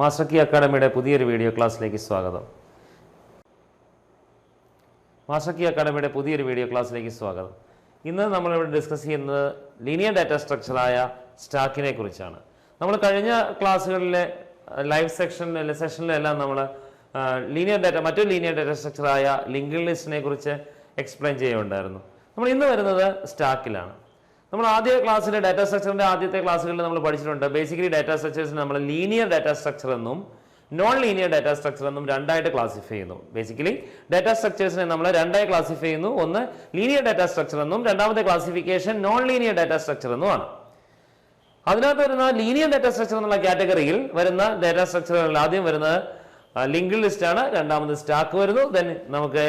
Master key അക്കാഡമിയുടെ പുതിയൊരു video ക്ലാസ്സിലേക്ക് സ്വാഗതം. മാസ്റ്റർ കീ അക്കാഡമിയുടെ പുതിയൊരു വീഡിയോ ക്ലാസ്സിലേക്ക് സ്വാഗതം. ഇന്ന് നമ്മളിവിടെ ഡിസ്കസ് ചെയ്യുന്നത് ലീനിയർ ഡാറ്റ സ്ട്രക്ചറായ സ്റ്റാക്കിനെ കുറിച്ചാണ്. നമ്മൾ കഴിഞ്ഞ ക്ലാസ്സുകളിലെ ലൈവ് സെക്ഷനിലെ സെഷനിലെല്ലാം നമ്മൾ ലീനിയർ ഡാറ്റ മറ്റൊരു ലീനിയർ ഡാറ്റ സ്ട്രക്ചറായ ലിങ്ക് ലിസ്റ്റിനെ കുറിച്ച് എക്സ്പ്ലെയിൻ ചെയ്യുകയുണ്ടായിരുന്നു. നമ്മൾ ഇന്ന് വരുന്നത് സ്റ്റാക്കിലാണ്. നമ്മൾ ആദ്യ ക്ലാസ്സിലെ ഡാറ്റാ സ്ട്രക്ചറിന്റെ ആദ്യത്തെ ക്ലാസ്സുകളിൽ നമ്മൾ പഠിച്ചിട്ടുണ്ട്. ബേസിക്കലി ഡാറ്റാ സ്ട്രക്ചേഴ്സിന് നമ്മൾ ലീനിയർ ഡാറ്റാ സ്ട്രക്ചർ എന്നും നോൺ ലീനിയർ ഡാറ്റാ സ്ട്രക്ചർ എന്നും രണ്ടായിട്ട് ക്ലാസിഫൈ ചെയ്യുന്നു. ബേസിക്കലി ഡാറ്റാ സ്ട്രക്ചേഴ്സിനെ നമ്മൾ രണ്ടായി ക്ലാസിഫൈ ചെയ്യുന്നു. ഒന്ന് ലീനിയർ ഡാറ്റാ സ്ട്രക്ചർ എന്നും രണ്ടാമത്തെ classification non linear data structure എന്നുമാണ് അതിനകത്ത് വരുന്ന ലീനിയർ ഡാറ്റ സ്ട്രക്ചർ എന്നുള്ള കാറ്റഗറിയിൽ വരുന്ന ഡാറ്റാ സ്ട്രക്ചറുകളിൽ ആദ്യം വരുന്നത് ലിങ്ക് ലിസ്റ്റ് ആണ്. രണ്ടാമത് സ്റ്റാക്ക് വരുന്നു. ദെൻ നമുക്ക്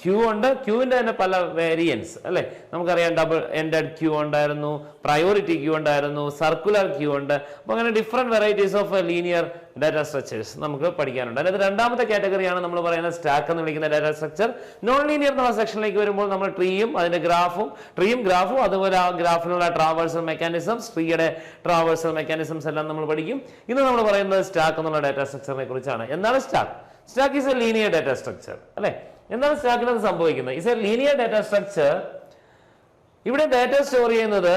ക്യൂ ഉണ്ട്. ക്യൂവിന്റെ തന്നെ പല വേരിയൻസ് അല്ലേ? നമുക്കറിയാം ഡബിൾ എൻഡഡ് ക്യൂ ഉണ്ടായിരുന്നു പ്രയോറിറ്റി ക്യൂ ഉണ്ടായിരുന്നു സർക്കുലർ ക്യൂ ഉണ്ട്. അപ്പോൾ അങ്ങനെ different varieties of linear data structures നമുക്ക് പഠിക്കാനുണ്ട്. അതിനകത്ത് രണ്ടാമത്തെ കാറ്റഗറിയാണ് നമ്മൾ പറയുന്നത് സ്റ്റാക്ക് എന്ന് വിളിക്കുന്ന ഡാറ്റ സ്ട്രക്ചർ നോൺ ലീനിയർ എന്നുള്ള സെക്ഷനിലേക്ക് വരുമ്പോൾ നമ്മൾ ട്രീയും അതിന്റെ ഗ്രാഫും ട്രീയും ഗ്രാഫും അതുപോലെ ആ ഗ്രാഫിനുള്ള ട്രാവേഴ്സൽ മെക്കാനിസംസ് ട്രീയുടെ ട്രാവേഴ്സൽ മെക്കാനിസംസ് എല്ലാം നമ്മൾ പഠിക്കും. ഇന്ന് നമ്മൾ പറയുന്നത് സ്റ്റാക്ക് എന്നുള്ള ഡാറ്റ സ്ട്രക്ചറിനെ കുറിച്ചാണ്. എന്താണ് stack stack is a linear data structure അല്ലെ? എന്താണ് സ്റ്റാക്കിനകത്ത് സംഭവിക്കുന്നത്? Is a linear data structure ഇവിടെ ഡാറ്റ സ്റ്റോർ ചെയ്യുന്നത്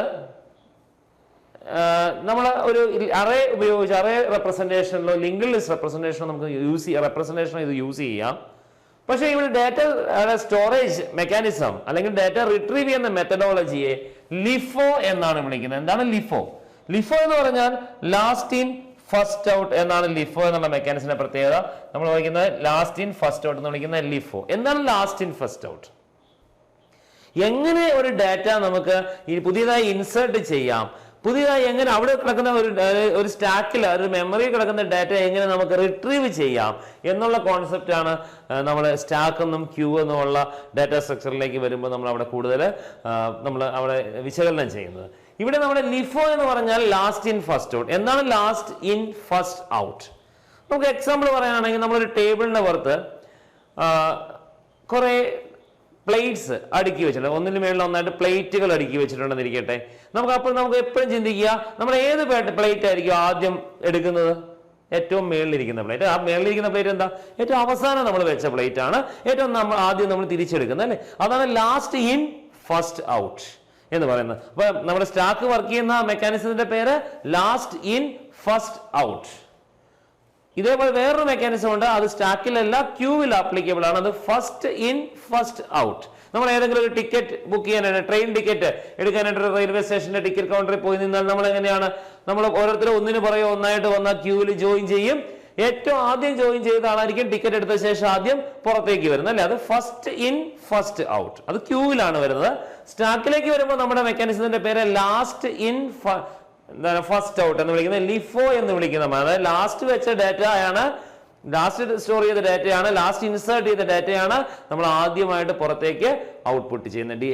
നമ്മൾ ഒരു അറേ ഉപയോഗിച്ച് അറേ റെപ്രസെന്റേഷനിലോ ലിങ്ക് ലിസ്റ്റ് റെപ്രസെന്റേഷനോ നമുക്ക് യൂസ് ചെയ്യാം. റെപ്രസെന്റേഷനോ ഇത് യൂസ് ചെയ്യാം. പക്ഷേ ഇവിടെ ഡാറ്റ സ്റ്റോറേജ് മെക്കാനിസം അല്ലെങ്കിൽ ഡാറ്റ റിട്രീവ് ചെയ്യുന്ന മെത്തഡോളജിയെ ലിഫോ എന്നാണ് വിളിക്കുന്നത്. എന്താണ് ലിഫോ ലിഫോ എന്ന് പറഞ്ഞാൽ ലാസ്റ്റ് ഇൻ ഫസ്റ്റ് ഔട്ട് എന്നാണ് ലിഫോ എന്നുള്ള മെക്കാനിസിന്റെ പ്രത്യേകത. നമ്മൾ വിളിക്കുന്നത് ലാസ്റ്റ് ഇൻ ഫസ്റ്റ് ഔട്ട് എന്ന് വിളിക്കുന്ന ലിഫോ എന്താണ് ലാസ്റ്റ് ഇൻ ഫസ്റ്റ് ഔട്ട് എങ്ങനെ ഒരു ഡാറ്റ നമുക്ക് പുതിയതായി ഇൻസേർട്ട് ചെയ്യാം? പുതിയതായി എങ്ങനെ അവിടെ കിടക്കുന്ന ഒരു ഒരു സ്റ്റാക്കിൽ ഒരു മെമ്മറിയിൽ കിടക്കുന്ന ഡാറ്റ എങ്ങനെ നമുക്ക് റിട്രീവ് ചെയ്യാം? എന്നുള്ള കോൺസെപ്റ്റ് ആണ് നമ്മൾ സ്റ്റാക്ക് എന്നും ക്യൂ എന്നുമുള്ള ഡാറ്റ സ്ട്രക്ചറിലേക്ക് വരുമ്പോൾ നമ്മൾ അവിടെ കൂടുതൽ നമ്മൾ അവിടെ വിശകലനം ചെയ്യുന്നത്. ഇവിടെ നമ്മുടെ ലിഫോ എന്ന് പറഞ്ഞാൽ ലാസ്റ്റ് ഇൻ ഫസ്റ്റ് ഔട്ട് എന്താണ് ലാസ്റ്റ് ഇൻ ഫസ്റ്റ് ഔട്ട് നമുക്ക് എക്സാമ്പിൾ പറയുകയാണെങ്കിൽ നമ്മളൊരു ടേബിളിന്റെ പുറത്ത് കുറേ പ്ലേറ്റ്സ് അടുക്കി വെച്ചിട്ടുണ്ട്. ഒന്നിന് മേളിൽ ഒന്നായിട്ട് പ്ലേറ്റുകൾ അടുക്കി വെച്ചിട്ടുണ്ടെന്ന് ഇരിക്കട്ടെ. നമുക്ക് അപ്പോൾ നമുക്ക് എപ്പോഴും ചിന്തിക്കുക നമ്മൾ ഏത് പ്ലേറ്റ് ആയിരിക്കും ആദ്യം എടുക്കുന്നത്? ഏറ്റവും മേളിലിരിക്കുന്ന പ്ലേറ്റ് ആ മേളിലിരിക്കുന്ന പ്ലേറ്റ് എന്താ? ഏറ്റവും അവസാനം നമ്മൾ വെച്ച പ്ലേറ്റ് ആണ്. ഏറ്റവും നമ്മൾ ആദ്യം നമ്മൾ തിരിച്ചെടുക്കുന്നത് അല്ലേ? അതാണ് ലാസ്റ്റ് ഇൻ ഫസ്റ്റ് ഔട്ട് എന്ന് പറയുന്നത്. അപ്പൊ നമ്മുടെ സ്റ്റാക്ക് വർക്ക് ചെയ്യുന്ന മെക്കാനിസത്തിന്റെ പേര് ലാസ്റ്റ് ഇൻ ഫസ്റ്റ് ഔട്ട് ഇതേപോലെ വേറൊരു മെക്കാനിസം ഉണ്ട്. അത് സ്റ്റാക്കിലല്ല ക്യൂവിൽ ആപ്ലിക്കബിൾ ആണ്. അത് ഫസ്റ്റ് ഇൻ ഫസ്റ്റ് ഔട്ട് നമ്മൾ ഏതെങ്കിലും ഒരു ടിക്കറ്റ് ബുക്ക് ചെയ്യാനായിട്ട് ട്രെയിൻ ടിക്കറ്റ് എടുക്കാനായിട്ട് റെയിൽവേ സ്റ്റേഷന്റെ ടിക്കറ്റ് കൗണ്ടറിൽ പോയി നിന്നാൽ നമ്മൾ എങ്ങനെയാണ് നമ്മൾ ഓരോരുത്തരും ഒന്നിന് പുറകെ ഒന്നായിട്ട് വന്ന ക്യൂവിൽ ജോയിൻ ചെയ്യും. ഏറ്റവും ആദ്യം ജോയിൻ ചെയ്ത ആളായിരിക്കും ടിക്കറ്റ് എടുത്ത ശേഷം ആദ്യം പുറത്തേക്ക് വരുന്നത്. അല്ലെ? അത് ഫസ്റ്റ് ഇൻ ഫസ്റ്റ് ഔട്ട് അത് ക്യൂവിലാണ് വരുന്നത്. സ്റ്റാക്കിലേക്ക് വരുമ്പോൾ നമ്മുടെ മെക്കാനിസത്തിന്റെ പേര് ലാസ്റ്റ് ഇൻ എന്താണ് ഫസ്റ്റ് ഔട്ട് എന്ന് വിളിക്കുന്നത് ലിഫോ എന്ന് വിളിക്കുന്ന ലാസ്റ്റ് വെച്ച ഡാറ്റ ആണ് ലാസ്റ്റ് സ്റ്റോർ ചെയ്ത ഡാറ്റയാണ് ലാസ്റ്റ് ഇൻസേർട്ട് ചെയ്ത ഡാറ്റയാണ് നമ്മൾ ആദ്യമായിട്ട് പുറത്തേക്ക് ഔട്ട്പുട്ട് ചെയ്യുന്നത്.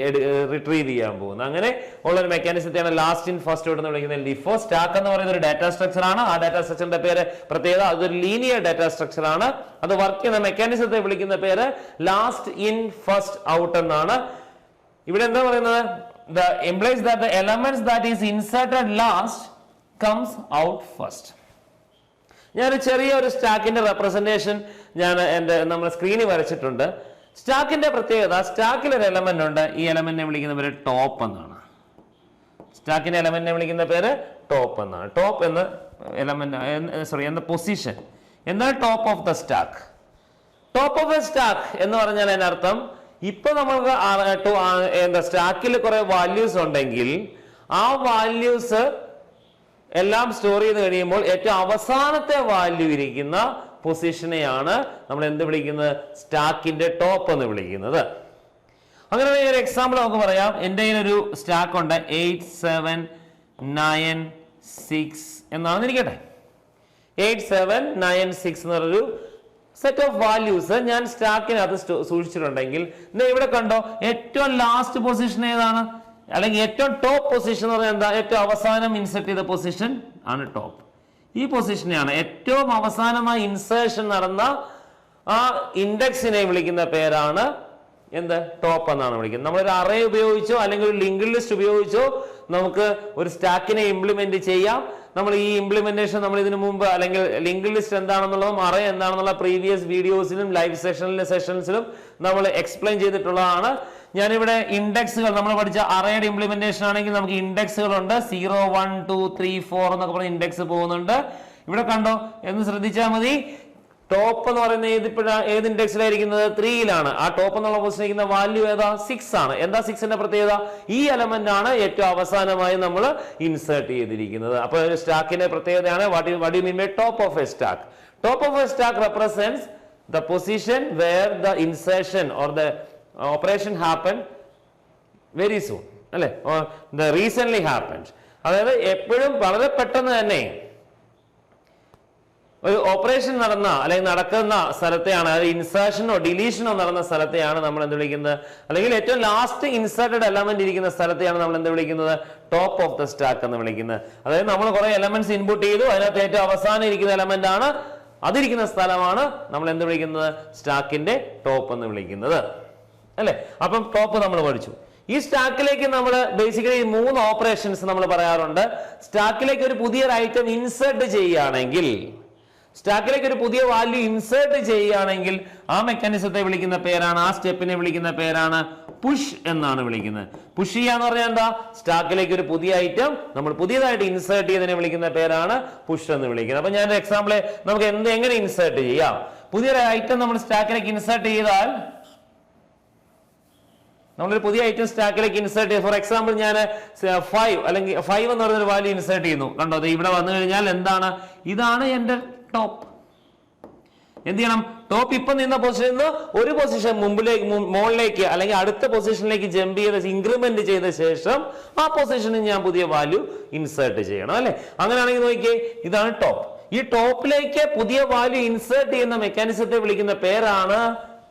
റിട്രീവ് ചെയ്യാൻ പോകുന്നത്. അങ്ങനെ ഉള്ള ഒരു മെക്കാനിസത്തെയാണ് ലാസ്റ്റ് ഇൻ ഫസ്റ്റ് ഔട്ട് എന്ന് വിളിക്കുന്നത് ലിഫോ സ്റ്റാക്ക് എന്ന് പറയുന്ന ഒരു ഡാറ്റ സ്ട്രക്ചർ ആണ്. ആ ഡാറ്റ സ്ട്രക്ചറിന്റെ പേര് പ്രത്യേകത അതൊരു ലീനിയർ ഡാറ്റ സ്ട്രക്ചർ ആണ്. അത് വർക്ക് ചെയ്യുന്ന മെക്കാനിസത്തെ വിളിക്കുന്ന പേര് ലാസ്റ്റ് ഇൻ ഫസ്റ്റ് ഔട്ട് എന്നാണ്. ഇവിടെ എന്താ പറയുന്നത്? The employs that the elements that is inserted last comes out first. ഞാനൊരു ചെറിയ ഒരു സ്റ്റാക്കിന്റെ റെപ്രസെന്റേഷൻ ഞാൻ എന്റെ നമ്മുടെ സ്ക്രീനിൽ വരച്ചിട്ടുണ്ട്. സ്റ്റാക്കിന്റെ പ്രത്യേകത സ്റ്റാക്കിൽ ഒരു എലമെന്റ് ഉണ്ട്. ഈ എലമെന്റിനെ വിളിക്കുന്ന പേര് ടോപ്പ് എന്നാണ്. സ്റ്റാക്കിന്റെ എലമെന്റിനെ വിളിക്കുന്ന പേര് ടോപ്പ് എന്നാണ്. ടോപ്പ് എന്ന എലമെന്റ് സോറി എന്ന പൊസിഷൻ എന്നാൽ top of the stack top of the stack എന്ന് പറഞ്ഞാൽ അതിനർത്ഥം ഇപ്പൊ നമുക്ക് എന്താ സ്റ്റാക്കിൽ കുറെ വാല്യൂസ് ഉണ്ടെങ്കിൽ ആ വാല്യൂസ് എല്ലാം സ്റ്റോർ ചെയ്ത് കഴിയുമ്പോൾ ഏറ്റവും അവസാനത്തെ വാല്യൂ ഇരിക്കുന്ന പൊസിഷനെയാണ് നമ്മൾ എന്ത് വിളിക്കുന്നത്? സ്റ്റാക്കിന്റെ ടോപ്പ് എന്ന് വിളിക്കുന്നത്. അങ്ങനെ ഒരു എക്സാമ്പിൾ നമുക്ക് പറയാം. എന്റെ ഒരു സ്റ്റാക്ക് ഉണ്ട്. എയ്റ്റ് സെവൻ നയൻ സിക്സ് എന്നാണ് ഇരിക്കട്ടെ. എയ്റ്റ് സെവൻ നയൻ സിക്സ് എന്ന് പറഞ്ഞൊരു സെറ്റ് ഓഫ് വാല്യൂസ് ഞാൻ സ്റ്റാക്കിനകത്ത് സൂക്ഷിച്ചിട്ടുണ്ടെങ്കിൽ ഇവിടെ കണ്ടോ ഏറ്റവും ലാസ്റ്റ് പൊസിഷൻ ഏതാണ്? അല്ലെങ്കിൽ ഏറ്റവും ടോപ്പ് പൊസിഷൻ എന്ന് പറയുന്നത് എന്താ? ഏറ്റവും അവസാനം ഇൻസെർട്ട് ചെയ്ത പൊസിഷൻ ആണ് ടോപ്പ് ഈ പൊസിഷനെയാണ് ഏറ്റവും അവസാനമായി ഇൻസേർഷൻ നടന്ന ആ ഇൻഡെക്സിനെ വിളിക്കുന്ന പേരാണ് എന്ത്? ടോപ്പ് എന്നാണ് വിളിക്കുന്നത്. നമ്മൾ ഒരു അറേ ഉപയോഗിച്ചോ അല്ലെങ്കിൽ ഒരു ലിങ്ക് ലിസ്റ്റ് ഉപയോഗിച്ചോ നമുക്ക് ഒരു സ്റ്റാക്കിനെ ഇംപ്ലിമെന്റ് ചെയ്യാം. നമ്മൾ ഈ ഇംപ്ലിമെന്റേഷൻ നമ്മൾ ഇതിനു മുമ്പ് അല്ലെങ്കിൽ ലിങ്ക് ലിസ്റ്റ് എന്താണെന്നുള്ളതും അറേ എന്താണെന്നുള്ള പ്രീവിയസ് വീഡിയോസിലും ലൈവ് സെഷനിലെ സെഷൻസിലും നമ്മൾ എക്സ്പ്ലെയിൻ ചെയ്തിട്ടുള്ളതാണ്. ഞാനിവിടെ ഇൻഡെക്സുകൾ നമ്മൾ പഠിച്ച അറയുടെ ഇംപ്ലിമെന്റേഷൻ ആണെങ്കിൽ നമുക്ക് ഇൻഡെക്സുകൾ ഉണ്ട് zero one two three four എന്നൊക്കെ പറഞ്ഞ ഇൻഡെക്സ് പോകുന്നുണ്ട്. ഇവിടെ കണ്ടോ? എന്ന് ശ്രദ്ധിച്ചാൽ മതി. ടോപ്പ് എന്ന് പറയുന്ന ഏത് ഏത് ഇൻഡെക്സിലായിരിക്കുന്നത്? ത്രീയിലാണ്. ആ ടോപ്പ് എന്നുള്ള പൊസിഷൻ ഇരിക്കുന്ന വാല്യൂ ഏതാ? സിക്സ് ആണ്. എന്താ സിക്സിന്റെ പ്രത്യേകത? ഈ എലമെന്റ് ആണ് ഏറ്റവും അവസാനമായി നമ്മൾ ഇൻസേർട്ട് ചെയ്തിരിക്കുന്നത്. അപ്പൊ ഒരു സ്റ്റാക്കിന്റെ പ്രത്യേകതയാണ്. What what you mean by top of a stack top of a stack represents the position where the insertion or the operation happen very soon അല്ലെ? ദ റീസെന്റ് ഹാപ്പൻസ് അതായത് എപ്പോഴും വളരെ പെട്ടെന്ന് തന്നെ ഒരു ഓപ്പറേഷൻ നടന്ന അല്ലെങ്കിൽ നടക്കുന്ന സ്ഥലത്തെയാണ് അതായത് ഇൻസേർഷനോ ഡിലീഷനോ നടന്ന സ്ഥലത്തെയാണ് നമ്മൾ എന്ത് വിളിക്കുന്നത്? അല്ലെങ്കിൽ ഏറ്റവും ലാസ്റ്റ് ഇൻസേർട്ടഡ് എലമെന്റ് ഇരിക്കുന്ന സ്ഥലത്തെയാണ് നമ്മൾ എന്ത് വിളിക്കുന്നത്? ടോപ്പ് ഓഫ് ദ സ്റ്റാക്ക് എന്ന് വിളിക്കുന്നത്. അതായത് നമ്മൾ കുറെ എലമെന്റ്സ് ഇൻപുട്ട് ചെയ്തു അതിനകത്ത് ഏറ്റവും അവസാനം ഇരിക്കുന്ന എലമെന്റ് ആണ് അതിരിക്കുന്ന സ്ഥലമാണ് നമ്മൾ എന്ത് വിളിക്കുന്നത്? സ്റ്റാക്കിന്റെ ടോപ്പ് എന്ന് വിളിക്കുന്നത്. അല്ലെ? അപ്പം ടോപ്പ് നമ്മൾ പഠിച്ചു. ഈ സ്റ്റാക്കിലേക്ക് നമ്മൾ ബേസിക്കലി മൂന്ന് ഓപ്പറേഷൻസ് നമ്മൾ പറയാറുണ്ട്. സ്റ്റാക്കിലേക്ക് ഒരു പുതിയ ഐറ്റം ഇൻസേർട്ട് ചെയ്യുകയാണെങ്കിൽ സ്റ്റാക്കിലേക്ക് ഒരു പുതിയ വാല്യൂ ഇൻസേർട്ട് ചെയ്യുകയാണെങ്കിൽ ആ മെക്കാനിസത്തെ വിളിക്കുന്ന പേരാണ് ആ സ്റ്റെപ്പിനെ വിളിക്കുന്ന പേരാണ് പുഷ് എന്നാണ് വിളിക്കുന്നത്. പുഷ് ചെയ്യാന്ന് പറഞ്ഞാൽ എന്താ? സ്റ്റാക്കിലേക്ക് ഒരു പുതിയ ഐറ്റം നമ്മൾ പുതിയതായിട്ട് ഇൻസേർട്ട് ചെയ്തതിനെ വിളിക്കുന്ന പേരാണ് പുഷ് എന്ന് വിളിക്കുന്നത്. അപ്പൊ ഞാൻ എക്സാമ്പിൾ നമുക്ക് എന്ത് എങ്ങനെ ഇൻസേർട്ട് ചെയ്യാം? പുതിയൊരു ഐറ്റം നമ്മൾ സ്റ്റാക്കിലേക്ക് ഇൻസേർട്ട് ചെയ്താൽ നമ്മളൊരു പുതിയ ഐറ്റം സ്റ്റാക്കിലേക്ക് ഇൻസേർട്ട് ചെയ്യും ഫോർ എക്സാമ്പിൾ ഞാൻ ഫൈവ് അല്ലെങ്കിൽ ഫൈവ് എന്ന് പറയുന്ന ഒരു വാല്യൂ ഇൻസേർട്ട് ചെയ്യുന്നു. കണ്ടോ? അത് ഇവിടെ വന്നു കഴിഞ്ഞാൽ എന്താണ്? ഇതാണ് എന്റെ ടോപ്പ് എന്ത് ചെയ്യണം? ടോപ്പ് ഇപ്പൊ നിന്ന പൊസിഷനിൽ നിന്ന് ഒരു പൊസിഷൻ മുമ്പിലേക്ക് മുകളിലേക്ക് അല്ലെങ്കിൽ അടുത്ത പൊസിഷനിലേക്ക് ജമ്പ് ചെയ്ത് ഇൻക്രിമെന്റ് ചെയ്ത ശേഷം ആ പൊസിഷനിൽ ഞാൻ പുതിയ വാല്യൂ ഇൻസേർട്ട് ചെയ്യണം അല്ലെ? അങ്ങനെയാണെങ്കിൽ നോക്കിയേ ഇതാണ് ടോപ്പ് ഈ ടോപ്പിലേക്ക് പുതിയ വാല്യൂ ഇൻസേർട്ട് ചെയ്യുന്ന മെക്കാനിസത്തെ വിളിക്കുന്ന പേരാണ്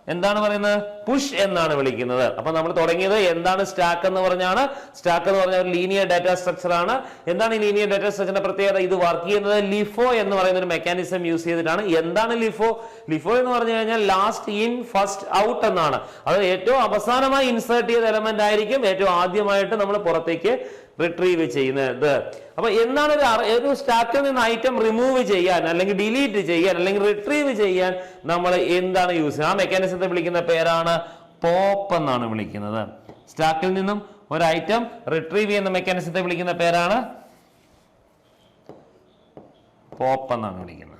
എന്താണ് പറയുന്നത്? പുഷ് എന്നാണ് വിളിക്കുന്നത്. അപ്പൊ നമ്മൾ തുടങ്ങിയത് എന്താണ് സ്റ്റാക്ക് എന്ന് പറഞ്ഞാണ്. സ്റ്റാക്ക് എന്ന് പറഞ്ഞ ഒരു ലീനിയർ ഡാറ്റ സ്ട്രക്ചർ ആണ്. എന്താണ് ഈ ലീനിയർ ഡാറ്റ സ്ട്രക്ചറിന്റെ പ്രത്യേകത? ഇത് വർക്ക് ചെയ്യുന്നത് ലിഫോ എന്ന് പറയുന്ന ഒരു മെക്കാനിസം യൂസ് ചെയ്തിട്ടാണ്. എന്താണ് ലിഫോ ലിഫോ എന്ന് പറഞ്ഞു കഴിഞ്ഞാൽ ലാസ്റ്റ് ഇൻ ഫസ്റ്റ് ഔട്ട് എന്നാണ്. അത് ഏറ്റവും അവസാനമായി ഇൻസേർട്ട് ചെയ്ത എലമെന്റ് ആയിരിക്കും. ഏറ്റവും ആദ്യമായിട്ട് നമ്മൾ പുറത്തേക്ക് റിട്രീവ് ചെയ്യുന്നത്. അപ്പൊ എന്താണ് ഒരു സ്റ്റാക്കിൽ നിന്ന് ഐറ്റം റിമൂവ് ചെയ്യാൻ അല്ലെങ്കിൽ ഡിലീറ്റ് ചെയ്യാൻ അല്ലെങ്കിൽ റിട്രീവ് ചെയ്യാൻ നമ്മൾ എന്താണ് യൂസ് ചെയ്യുന്നത്? ആ മെക്കാനിസത്തെ വിളിക്കുന്ന പേരാണ് പോപ്പ് എന്നാണ് വിളിക്കുന്നത്. സ്റ്റാക്കിൽ നിന്നും ഒരു ഐറ്റം റിട്രീവ് ചെയ്യുന്ന മെക്കാനിസത്തെ വിളിക്കുന്ന പേരാണ് പോപ്പ് എന്നാണ് വിളിക്കുന്നത്.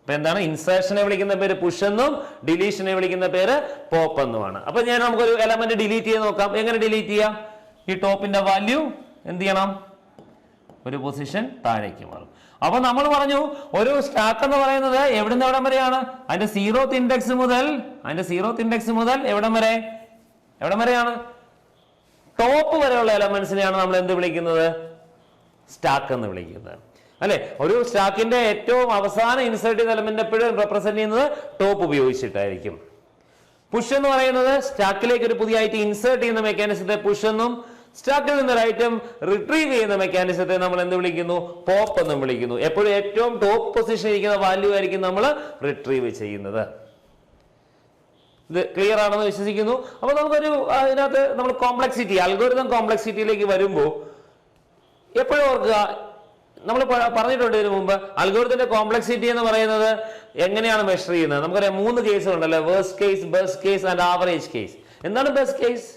അപ്പൊ എന്താണ്? ഇൻസേർഷനെ വിളിക്കുന്ന പേര് പുഷ് എന്നും ഡിലീഷനെ വിളിക്കുന്ന പേര് പോപ്പ് എന്നുമാണ്. അപ്പൊ ഞാൻ നമുക്കൊരു എലമെന്റ് ഡിലീറ്റ് ചെയ്ത് നോക്കാം. എങ്ങനെ ഡിലീറ്റ് ചെയ്യാം? ഈ ടോപ്പിന്റെ വാല്യൂ എന്ത് ചെയ്യണം? ഒരു പൊസിഷൻ താഴേക്ക് മാറും. അപ്പൊ നമ്മൾ പറഞ്ഞു ഒരു സ്റ്റാക്ക് എന്ന് പറയുന്നത് എവിടുന്ന് എവിടം വരെയാണ്? അതിന്റെ സീറോത്ത് ഇൻഡെക്സ് മുതൽ അതിന്റെ സീറോത്ത് ഇൻഡെക്സ് മുതൽ എവിടം വരെ? എവിടം വരെയാണ്? ടോപ്പ് വരെയുള്ള എലമെന്റ്സിനെയാണ് നമ്മൾ എന്ത് വിളിക്കുന്നത്? സ്റ്റാക്ക് എന്ന് വിളിക്കുന്നത്. അല്ലെ? ഒരു സ്റ്റാക്കിന്റെ ഏറ്റവും അവസാന ഇൻസേർട്ട് എലമെന്റ് എപ്പോഴും റെപ്രസെന്റ് ചെയ്യുന്നത് ടോപ്പ് ഉപയോഗിച്ചിട്ടായിരിക്കും. പുഷ് എന്ന് പറയുന്നത് സ്റ്റാക്കിലേക്ക് ഒരു പുതിയ ഐറ്റം ഇൻസേർട്ട് ചെയ്യുന്ന മെക്കാനിസത്തെ പുഷ് എന്നും സ്റ്റാക്കിൽ നിന്ന് ഒരു ഐറ്റം റിട്രീവ് ചെയ്യുന്ന മെക്കാനിസത്തെ നമ്മൾ എന്ത് വിളിക്കുന്നു? പോപ്പ് എന്നും വിളിക്കുന്നു. എപ്പോഴും ഏറ്റവും ടോപ്പ് പൊസിഷൻ ഇരിക്കുന്ന വാല്യൂ ആയിരിക്കും നമ്മൾ റിട്രീവ് ചെയ്യുന്നത്. ഇത് ക്ലിയർ ആണെന്ന് വിശ്വസിക്കുന്നു. അപ്പൊ നമുക്കൊരു അതിനകത്ത് നമ്മൾ കോംപ്ലക്സിറ്റി അൽഗോരിതം കോംപ്ലക്സിറ്റിയിലേക്ക് വരുമ്പോൾ എപ്പോഴും ഓർക്കുക നമ്മൾ പറഞ്ഞിട്ടുണ്ട് ഇതിനു മുമ്പ്. അൽഗോരിതത്തിന്റെ കോംപ്ലക്സിറ്റി എന്ന് പറയുന്നത് എങ്ങനെയാണ് മെഷർ ചെയ്യുന്നത്? നമുക്കറിയാം മൂന്ന് കേസുകളുണ്ടല്ലോ worst case best case and average case എന്താണ് ബസ് കേസ്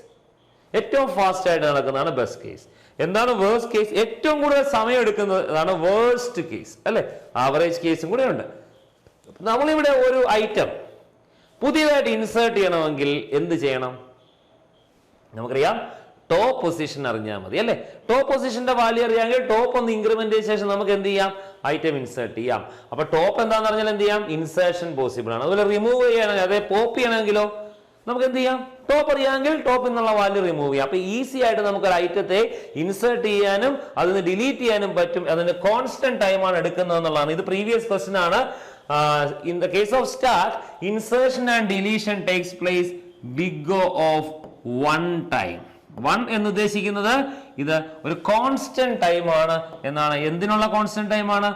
ഏറ്റവും ഫാസ്റ്റ് ആയിട്ട് നടക്കുന്നതാണ് ബസ് കേസ് എന്താണ് വേഴ്സ് കേസ് ഏറ്റവും കൂടുതൽ സമയം എടുക്കുന്നതാണ് വേഴ്സ്റ്റ് കേസ് അല്ലെ? ആവറേജ് കേസും കൂടെ ഉണ്ട്. നമ്മളിവിടെ ഒരു ഐറ്റം പുതിയതായിട്ട് ഇൻസേർട്ട് ചെയ്യണമെങ്കിൽ എന്ത് ചെയ്യണം? നമുക്കറിയാം ടോപ്പ് പൊസിഷൻ അറിഞ്ഞാൽ മതി അല്ലെ? ടോപ്പ് പൊസിഷന്റെ വാല്യൂ അറിയാമെങ്കിൽ ടോപ്പ് ഒന്ന് ഇൻക്രിമെന്റ് ചെയ്ത ശേഷം നമുക്ക് എന്ത് ചെയ്യാം? ഐറ്റം ഇൻസേർട്ട് ചെയ്യാം. അപ്പൊ ടോപ്പ് എന്താന്ന് പറഞ്ഞാൽ എന്ത് ചെയ്യാം? ഇൻസേർഷൻ പോസിബിൾ ആണ്. അതുപോലെ റിമൂവ് ചെയ്യണമെങ്കിൽ അതായത് പോപ്പ് ചെയ്യണമെങ്കിലോ നമുക്ക് എന്ത് ചെയ്യാം? ടോപ്പ് അറിയാമെങ്കിൽ ടോപ്പ് എന്നുള്ള വാല്യൂ റിമൂവ് ചെയ്യാം. അപ്പൊ ഈസി ആയിട്ട് നമുക്ക് ഒരു ഐറ്റത്തെ ഇൻസേർട്ട് ചെയ്യാനും അതിന് ഡിലീറ്റ് ചെയ്യാനും പറ്റും. അതിന് കോൺസ്റ്റന്റ് ടൈമാണ് എടുക്കുന്നത് എന്നുള്ളതാണ്. ഇത് പ്രീവിയസ് ക്വസ്റ്റൻ ആണ്. In the case of stack insertion and deletion takes place big of one time one എന്ന് ഉദ്ദേശിക്കുന്നത് ഇത് ഒരു കോൺസ്റ്റന്റ് ടൈം ആണ് എന്നാണ്. എന്തിനുള്ള കോൺസ്റ്റന്റ് ടൈം ആണ്?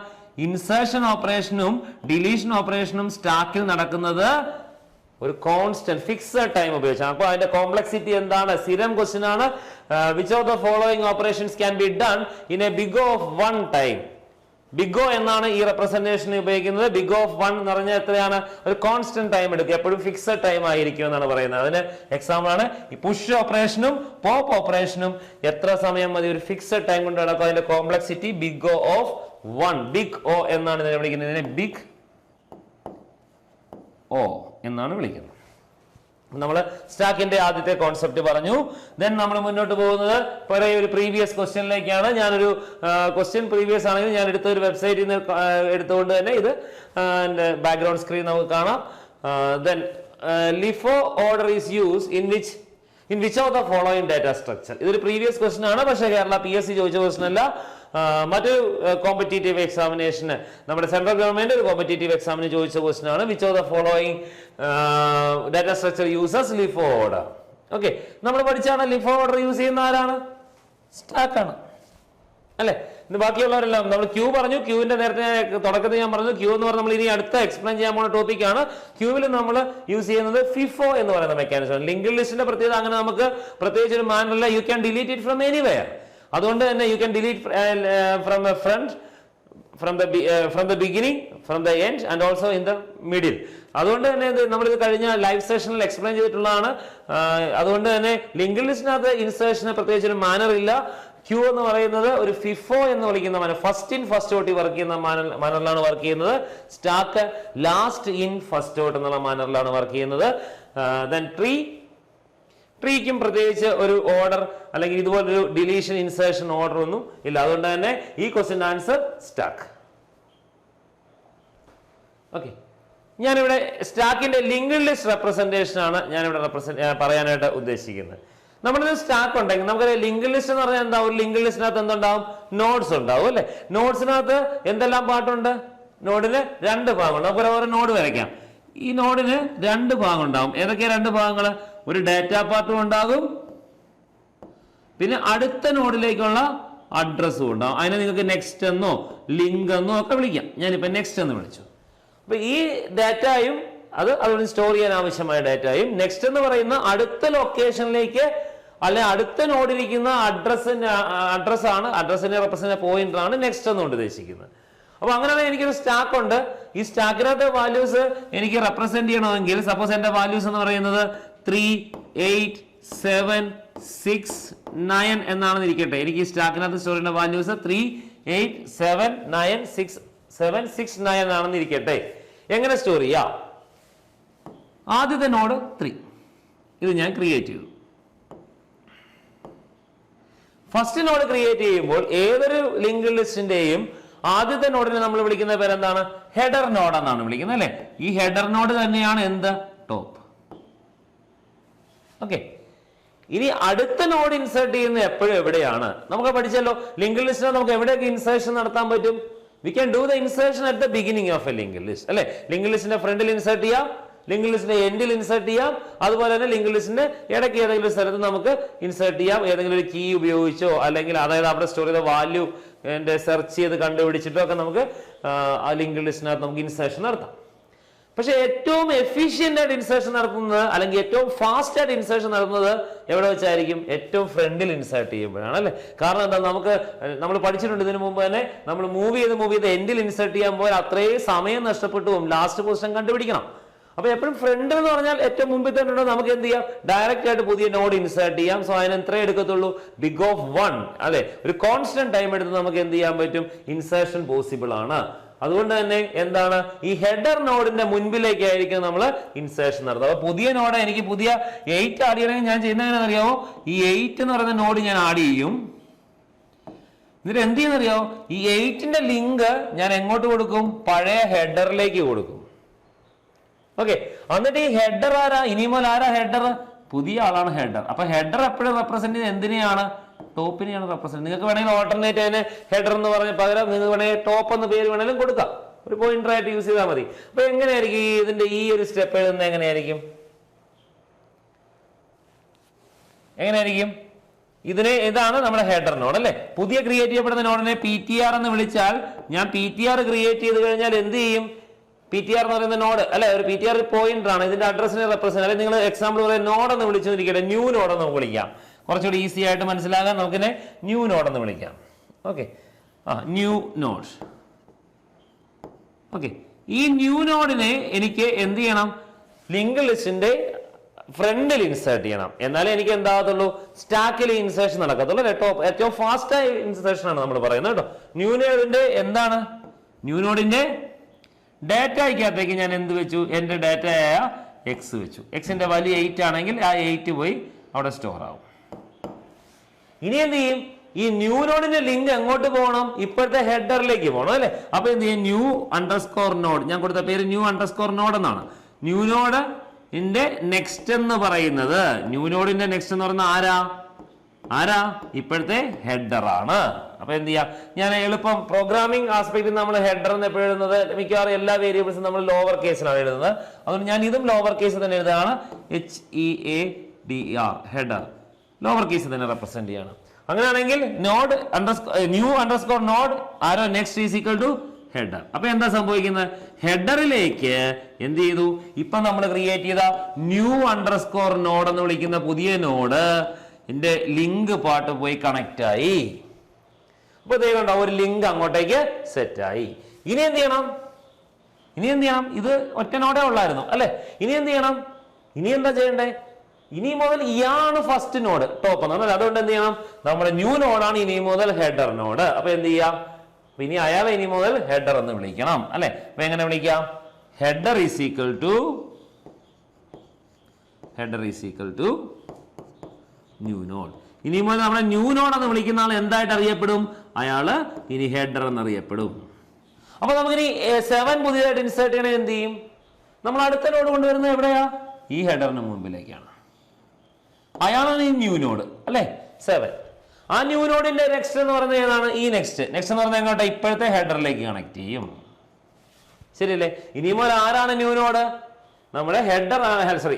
ഓപ്പറേഷനും ഡിലീഷൻ ഓപ്പറേഷനും സ്റ്റാക്കിൽ നടക്കുന്നത് ഒരു കോൺസ്റ്റന്റ് ഫിക്സഡ് ടൈം ഉപയോഗിച്ചാണ്. അപ്പോൾ അതിന്റെ കോംപ്ലക്സിറ്റി എന്താണ്? സ്ഥിരം ക്വസ്റ്റ്യൻ ആണ്. Which of the following operations can be done in a big of one time big എന്നാണ് ഈ റെപ്രസെന്റേഷൻ ഉപയോഗിക്കുന്നത്. ബിഗ് ഓഫ് വൺ എന്ന് പറഞ്ഞാൽ എത്രയാണ്? ഒരു കോൺസ്റ്റന്റ് ടൈം എടുക്കുക. എപ്പോഴും ഫിക്സഡ് ടൈം ആയിരിക്കും എന്നാണ് പറയുന്നത്. അതിന് എക്സാമ്പിൾ ആണ്. ഈ പുഷ് ഓപ്പറേഷനും പോപ്പ് ഓപ്പറേഷനും എത്ര സമയം മതി? ഒരു ഫിക്സഡ് ടൈം കൊണ്ട് നടക്കും. അതിന്റെ complexity big O of one. Big O എന്നാണ് ഇതിനെ വിളിക്കുന്നത്. ഇതിനെ ബിഗ് ഓ എന്നാണ് വിളിക്കുന്നത്. നമ്മൾ സ്റ്റാക്കിന്റെ ആദ്യത്തെ കോൺസെപ്റ്റ് പറഞ്ഞു. ദെൻ നമ്മൾ മുന്നോട്ട് പോകുന്നത് പഴയ ഒരു പ്രീവിയസ് ക്വസ്റ്റ്യനിലേക്കാണ് ഞാനൊരു ക്വസ്റ്റ്യൻ പ്രീവിയസ് ആണെങ്കിൽ ഞാൻ എടുത്ത ഒരു വെബ്സൈറ്റിൽ നിന്ന് എടുത്തുകൊണ്ട് തന്നെ ഇത് ബാക്ക്ഗ്രൗണ്ട് സ്ക്രീൻ നമുക്ക് കാണാം. Then LIFO order is use in which in which of the following data structure ഇതൊരു പ്രീവിയസ് ക്വസ്റ്റൻ ആണ്. പക്ഷേ കേരള പി എസ് സി ചോദിച്ച ക്വസ്റ്റൻ അല്ല. ആ, മറ്റൊരു കോമ്പറ്റേറ്റീവ് എക്സാമിനേഷന് നമ്മുടെ സെൻട്രൽ ഗവൺമെന്റ് ഒരു കോമ്പറ്റേറ്റീവ് എക്സാമിന് ചോദിച്ച ക്വസ്റ്റൻ ആണ്. Which of the following data structure uses LIFO order okay നമ്മൾ പഠിച്ചാണ് ലിഫോ ഓർഡർ യൂസ് ചെയ്യുന്ന ആരാണ്? സ്റ്റാക്ക് ആണ്. അല്ലെ? ഇത് ബാക്കിയുള്ളവരെല്ലാം നമ്മൾ ക്യൂ പറഞ്ഞു. ക്യൂവിന്റെ നേരത്തെ തുടക്കത്തിൽ ഞാൻ പറഞ്ഞു. ക്യൂ എന്ന് പറഞ്ഞാൽ നമ്മൾ ഇനി അടുത്ത എക്സ്പ്ലെയിൻ ചെയ്യാൻ പോകുന്ന ടോപ്പിക് ആണ്. ക്യൂവിൽ നമ്മൾ യൂസ് ചെയ്യുന്നത് ഫിഫോ എന്ന് പറയുന്ന മെക്കാനിസം ലിങ്ക് ലിസ്റ്റിന്റെ പ്രത്യേകത അങ്ങനെ നമുക്ക് പ്രത്യേകിച്ച് ഒരു മാനല്ല you can delete it from anywhere അതുകൊണ്ട് തന്നെ you can delete from a front from the from the beginning from the end and also in the middle അതുകൊണ്ട് തന്നെ ഇത് നമ്മളിത് കഴിഞ്ഞ ലൈവ് സെഷനിൽ എക്സ്പ്ലെയിൻ ചെയ്തിട്ടുള്ളതാണ്. അതുകൊണ്ട് തന്നെ ലിങ്ക് ലിസ്റ്റിനകത്ത് ഇൻസേഷന് പ്രത്യേകിച്ച് ഒരു മാനർ ഇല്ല. ക്യൂ എന്ന് പറയുന്നത് ഒരു ഫിഫോ എന്ന് വിളിക്കുന്ന manner first in first out work ചെയ്യുന്ന മാനർ മാനറിലാണ് വർക്ക് ചെയ്യുന്നത്. Stack last in first out എന്നുള്ള മാനറിലാണ് വർക്ക് ചെയ്യുന്നത്. ദെൻ ട്രീ ട്രീക്കും പ്രത്യേകിച്ച് ഒരു ഓർഡർ അല്ലെങ്കിൽ ഇതുപോലൊരു ഡിലീഷൻ ഇൻസേർഷൻ ഓർഡർ ഒന്നും ഇല്ല. അതുകൊണ്ട് തന്നെ ഈ ക്വസ്റ്റ്യൻ ആൻസർ സ്റ്റാക്ക് ഓക്കെ ഞാനിവിടെ സ്റ്റാക്കിന്റെ ലിങ്ക് ലിസ്റ്റ് റെപ്രസെന്റേഷൻ ആണ് ഞാനിവിടെ പറയാനായിട്ട് ഉദ്ദേശിക്കുന്നത്. നമ്മളിത് സ്റ്റാക്ക് ഉണ്ടെങ്കിൽ നമുക്ക് ലിങ്ക് ലിസ്റ്റ് എന്ന് പറഞ്ഞാൽ എന്താ ഒരു ലിങ്ക് ലിസ്റ്റിനകത്ത് എന്തുണ്ടാവും? നോട്ട്സ് ഉണ്ടാവും അല്ലെ? നോട്ട്സിനകത്ത് എന്തെല്ലാം പാട്ടുണ്ട്? നോഡിന് രണ്ട് ഭാഗമുണ്ട് നമുക്ക് ഓരോ നോഡ് വരയ്ക്കാം. ഈ നോഡിന് രണ്ട് ഭാഗം ഉണ്ടാവും. ഏതൊക്കെയാ രണ്ട് ഭാഗങ്ങൾ ഒരു ഡാറ്റ പാർട്ടും ഉണ്ടാകും. പിന്നെ അടുത്ത നോഡിലേക്കുള്ള അഡ്രസ്സും ഉണ്ടാകും. അതിനെ നിങ്ങൾക്ക് നെക്സ്റ്റ് എന്നോ ലിങ്ക് എന്നോ ഒക്കെ വിളിക്കാം. ഞാനിപ്പോൾ നെക്സ്റ്റ് എന്ന് വിളിച്ചു. അപ്പോൾ ഈ ഡാറ്റയും അത് അതുകൊണ്ട് സ്റ്റോർ ചെയ്യാൻ ആവശ്യമായ ഡാറ്റയും നെക്സ്റ്റ് എന്ന് പറയുന്ന അടുത്ത ലൊക്കേഷനിലേക്ക് അല്ലെ അടുത്ത നോഡിലിരിക്കുന്ന അഡ്രസ്സിന്റെ അഡ്രസ് ആണ്. അഡ്രസ്സിനെ റെപ്രസെന്റ് പോയിന്റ് ആണ് നെക്സ്റ്റ് എന്നുകൊണ്ട് ഉദ്ദേശിക്കുന്നത്. അപ്പൊ എനിക്ക് എനിക്കൊരു സ്റ്റാക്ക് ഉണ്ട്. ഈ സ്റ്റാക്കിനകത്തെ വാല്യൂസ് എനിക്ക് റെപ്രസെന്റ് ചെയ്യണമെങ്കിൽ സപ്പോസ് എന്റെ വാല്യൂസ് എന്ന് പറയുന്നത് three eight seven six nine എന്നാണെന്ന് ഇരിക്കട്ടെ എനിക്ക് ഈ സ്റ്റാക്കിനകത്ത് ചെയ്യുന്ന values three eight seven nine six seven six nine ആണെന്ന് ഇരിക്കട്ടെ എങ്ങനെ സ്റ്റോർ ചെയ്യാം? ആദ്യത്തെ നോഡ് ത്രീ ഇത് ഞാൻ ക്രിയേറ്റ് ചെയ്തു. ഫസ്റ്റ് നോഡ് ക്രിയേറ്റ് ചെയ്യുമ്പോൾ ഏതൊരു ലിങ്ക് ലിസ്റ്റിന്റെയും ആദ്യത്തെ നോഡിനെ നമ്മൾ വിളിക്കുന്ന പേരെന്താണ്? ഹെഡർ നോഡ് എന്നാണ് വിളിക്കുന്നത് അല്ലെ? ഈ ഹെഡർ നോഡ് തന്നെയാണ് എന്ത്? ടോപ്പ്. ഓക്കെ ഇനി അടുത്ത നോഡ് ഇൻസേർട്ട് ചെയ്യുന്നത് എപ്പോഴും എവിടെയാണ്? നമുക്ക് പഠിച്ചല്ലോ. ലിങ്ക് ലിസ്റ്റിനെ നമുക്ക് എവിടെയൊക്കെ ഇൻസേർഷൻ നടത്താൻ പറ്റും? We can do the insertion at the beginning of a link list അല്ലെ? ലിങ്ക് ലിസ്റ്റിന്റെ ഫ്രണ്ടിൽ ഇൻസേർട്ട് ചെയ്യാം. ലിങ്ക് ലിസ്റ്റിന്റെ എൻഡിൽ ഇൻസേർട്ട് ചെയ്യാം. അതുപോലെ തന്നെ ലിങ്ക് ലിസ്റ്റിന്റെ ഇടയ്ക്ക് ഏതെങ്കിലും സ്ഥലത്ത് നമുക്ക് ഇൻസേർട്ട് ചെയ്യാം. ഏതെങ്കിലും ഒരു കീ ഉപയോഗിച്ചോ അല്ലെങ്കിൽ അതായത് അവിടെ സ്റ്റോർ ചെയ്ത വാല്യൂ സെർച്ച് ചെയ്ത് കണ്ടുപിടിച്ചിട്ടോ ഒക്കെ നമുക്ക് ആ, ലിങ്ക് ലിസ്റ്റിനകത്ത് നമുക്ക് ഇൻസേർഷൻ നടത്താം. പക്ഷെ ഏറ്റവും എഫിഷ്യന്റ് ആയിട്ട് ഇൻസേർഷൻ നടത്തുന്നത് അല്ലെങ്കിൽ ഏറ്റവും ഫാസ്റ്റ് ആയിട്ട് ഇൻസേർഷൻ നടത്തുന്നത് എവിടെ വെച്ചായിരിക്കും? ഏറ്റവും ഫ്രണ്ടിൽ ഇൻസേർട്ട് ചെയ്യുമ്പോഴാണ് അല്ലെ? കാരണം എന്താ? നമുക്ക് നമ്മൾ പഠിച്ചിട്ടുണ്ട് ഇതിനു മുമ്പ് തന്നെ നമ്മൾ മൂവ് ചെയ്ത് മൂവ് ചെയ്ത് എൻഡിൽ ഇൻസേർട്ട് ചെയ്യാൻ പോയാൽ അത്രയും സമയം നഷ്ടപ്പെട്ടു പോകും. ലാസ്റ്റ് പൊസിഷൻ കണ്ടുപിടിക്കണം. അപ്പൊ എപ്പോഴും ഫ്രണ്ട് എന്ന് പറഞ്ഞാൽ ഏറ്റവും മുമ്പിൽ തന്നെ ഉണ്ടോ നമുക്ക് എന്ത് ചെയ്യാം? ഡയറക്റ്റ് ആയിട്ട് പുതിയ നോഡ് ഇൻസേർട്ട് ചെയ്യാം. സോ അതിന് എത്രേ എടുക്കത്തുള്ളൂ. ബിഗ് ഓഫ് വൺ അതെ ഒരു കോൺസ്റ്റന്റ് ടൈം എടുത്ത് നമുക്ക് എന്ത് ചെയ്യാൻ പറ്റും? ഇൻസേർഷൻ പോസിബിൾ ആണ്. അതുകൊണ്ട് തന്നെ എന്താണ്? ഈ ഹെഡർ നോഡിന്റെ മുൻപിലേക്കായിരിക്കും നമ്മൾ ഇൻസേഷൻ നടത്തുക. അപ്പൊ പുതിയ നോഡ് എനിക്ക് പുതിയ എയ്റ്റ് ആഡ് ചെയ്യണമെങ്കിൽ ഞാൻ ചെയ്യുന്ന എങ്ങനെ അറിയാമോ ഈ എയ്റ്റ് എന്ന് പറയുന്ന നോഡ് ഞാൻ ആഡ് ചെയ്യും. എന്നിട്ട് എന്ത് ചെയ്യുന്നറിയോ ഈ എയ്റ്റിന്റെ ലിങ്ക് ഞാൻ എങ്ങോട്ട് കൊടുക്കും? പഴയ ഹെഡറിലേക്ക് കൊടുക്കും. ഓക്കെ. എന്നിട്ട് ഈ ഹെഡർ ആരാ? ഇനിമോൽ ആരാ ഹെഡർ? പുതിയ ആളാണ് ഹെഡർ. അപ്പൊ ഹെഡർ എപ്പോഴും റെപ്രസെന്റ് ചെയ്യുന്നത് എന്തിനെയാണ്? ടോപ്പിനെയാണ് റെപ്രസെന്റ് നിങ്ങൾക്ക് വേണമെങ്കിൽ ഓൾട്ടർനേറ്റ് അതിന് ഹെഡർ എന്ന് പറഞ്ഞ പകരം നിങ്ങൾക്ക് വേണമെങ്കിൽ ടോപ്പ് എന്ന് പേര് വേണമെങ്കിലും കൊടുക്കാം. ഒരു പോയിന്റർ ആയിട്ട് യൂസ് ചെയ്താൽ മതി. അപ്പൊ എങ്ങനെയായിരിക്കും ഇതിന്റെ ഈ ഒരു സ്റ്റെപ്പ് എഴുതുന്നത് എങ്ങനെയായിരിക്കും? എങ്ങനെയായിരിക്കും? ഇതിനെ ഇതാണ് നമ്മുടെ ഹെഡർ നോഡ് അല്ലെ? പുതിയ ക്രിയേറ്റ് ചെയ്യപ്പെടുന്ന നോഡിനെ പി ടി ആർ എന്ന് വിളിച്ചാൽ ഞാൻ പി ടി ആർ ക്രിയേറ്റ് ചെയ്ത് കഴിഞ്ഞാൽ എന്ത് ചെയ്യും? പി ടി ആർ എന്ന് പറയുന്ന നോഡ് അല്ലെ? ഒരു പി ടി ആർ പോയിന്റ് ആണ്. ഇതിന്റെ അഡ്രസ്സിനെ റെപ്രസെന്റ് അല്ലെങ്കിൽ നിങ്ങൾ എക്സാമ്പിൾ പറയാൻ നോഡ് എന്ന് വിളിച്ചിരിക്കട്ടെ ന്യൂ നോഡ് എന്ന് നമുക്ക് വിളിക്കാം. കുറച്ചുകൂടി ഈസി ആയിട്ട് മനസ്സിലാകാൻ നമുക്കിനെ ന്യൂ നോഡ് എന്ന് വിളിക്കാം. ഓക്കെ ആ ന്യൂ നോഡ് ഓക്കെ ഈ ന്യൂ നോഡിനെ എനിക്ക് എന്ത് ചെയ്യണം? ലിങ്ക് ലിസ്റ്റിന്റെ ഫ്രണ്ടിൽ ഇൻസേർട്ട് ചെയ്യണം. എന്നാലേ എനിക്ക് എന്താകത്തുള്ളൂ? സ്റ്റാക്കിൽ ഇൻസേർഷൻ നടക്കത്തുള്ളൂ. ഏറ്റവും ഏറ്റവും ഫാസ്റ്റ് ഇൻസേർഷൻ ആണ് നമ്മൾ പറയുന്നത് കേട്ടോ. ന്യൂ നോഡിന്റെ എന്താണ്? ന്യൂ നോഡിന്റെ ഡാറ്റ ഡാറ്റയ്ക്കകത്തേക്ക് ഞാൻ എന്ത് വെച്ചു? എന്റെ ഡാറ്റയായ എക്സ് വെച്ചു. എക്സിന്റെ വാല്യൂ എയ്റ്റ് ആണെങ്കിൽ ആ എയ്റ്റ് പോയി അവിടെ സ്റ്റോർ ആവും. ഇനി എന്ത് ചെയ്യും? ഈ ന്യൂ നോഡിന്റെ ലിങ്ക് എങ്ങോട്ട് പോകണം? ഇപ്പോഴത്തെ ഹെഡറിലേക്ക് പോകണം അല്ലെ? അപ്പൊ എന്ത് ചെയ്യും? New underscore node. ഞാൻ കൊടുത്ത പേര് ന്യൂ അണ്ടർസ്കോർ നോഡ് എന്നാണ്. ന്യൂ നോഡ് ന്റെ നെക്സ്റ്റ് എന്ന് പറയുന്നത്. ന്യൂ നോഡിന്റെ നെക്സ്റ്റ് എന്ന് പറയുന്നത് ആരാ? ആരാ? ഇപ്പോഴത്തെ ഹെഡർ ആണ്. അപ്പൊ എന്ത് ചെയ്യാം? ഞാൻ എളുപ്പം പ്രോഗ്രാമിംഗ് ആസ്പെക്ടിൽ നമ്മൾ ഹെഡർ എന്ന് എപ്പോഴും എഴുതുന്നത്. മിക്കവാറും എല്ലാ വേരിയബിൾസും നമ്മൾ ലോവർ കേസിലാണ് എഴുതുന്നത്. അതുകൊണ്ട് ഞാൻ ഇതും ലോവർ കേസ് തന്നെ എഴുതുകയാണ്. H E A D R header lower case തന്നെ റെപ്രസെന്റ് ചെയ്യണം. അങ്ങനെയാണെങ്കിൽ node new underscore node arrow next is equal to header അപ്പൊ എന്താ സംഭവിക്കുന്നത്? ഹെഡറിലേക്ക് എന്ത് ചെയ്തു? ഇപ്പൊ നമ്മൾ ക്രിയേറ്റ് ചെയ്ത ന്യൂ അണ്ടർസ്കോർ നോഡ് എന്ന് വിളിക്കുന്ന പുതിയ നോഡ് എന്റെ ലിങ്ക് പാട്ട് പോയി കണക്ട് ആയി. അപ്പൊ ദൈവം ഒരു ലിങ്ക് അങ്ങോട്ടേക്ക് സെറ്റ് ആയി. ഇനി എന്ത് ചെയ്യണം? ഇനി എന്ത് ചെയ്യണം? ഇത് ഒറ്റ നോഡേ ഉള്ളായിരുന്നു അല്ലെ? ഇനി എന്ത് ചെയ്യണം? ഇനി എന്താ ചെയ്യണ്ടേ? ഇനി മുതൽ ഇയാണ് ഫസ്റ്റ് നോഡ് ടോപ്പ് എന്ന് അതുകൊണ്ട് എന്ത് ചെയ്യണം? നമ്മുടെ ന്യൂ നോഡാണ് ഇനി മുതൽ ഹെഡർ നോഡ് അപ്പൊ എന്ത് ചെയ്യാം? ഇനി അയാളെ ഇനി മുതൽ ഹെഡർ എന്ന് വിളിക്കണം അല്ലെ? അപ്പൊ എങ്ങനെ വിളിക്കാം? Header is equal to header is equal to new node ഇനി മുതൽ നമ്മുടെ ന്യൂ നോഡ് എന്ന് വിളിക്കുന്ന ആൾ എന്തായിട്ട് അറിയപ്പെടും? അയാൾ ഇനി ഹെഡർ എന്നറിയപ്പെടും അപ്പൊ നമുക്കിനി സെവൻ പുതിയതായിട്ട് ഇൻസേർട്ട് ചെയ്യണമെങ്കിൽ എന്ത് ചെയ്യും? നമ്മൾ അടുത്ത നോഡ് കൊണ്ടുവരുന്നത് എവിടെയാ? ഈ ഹെഡറിന് മുമ്പിലേക്കാണ്. അയാളാണ് ഈ ന്യൂ നോഡ് അല്ലേ? സെവൻ ആ ന്യൂ നോഡിന്റെ നെക്സ്റ്റ് എന്ന് പറയുന്നത് ഏതാണ്? ഈ നെക്സ്റ്റ് നെക്സ്റ്റ് എന്ന് പറഞ്ഞാൽ എങ്ങോട്ടെ? ഇപ്പോഴത്തെ ഹെഡറിലേക്ക് കണക്ട് ചെയ്യും. ശരിയല്ലേ? ഇനി മുതൽ ആരാണ് ന്യൂ നോഡ്? നമ്മുടെ ഹെഡർ ആണ് സോറി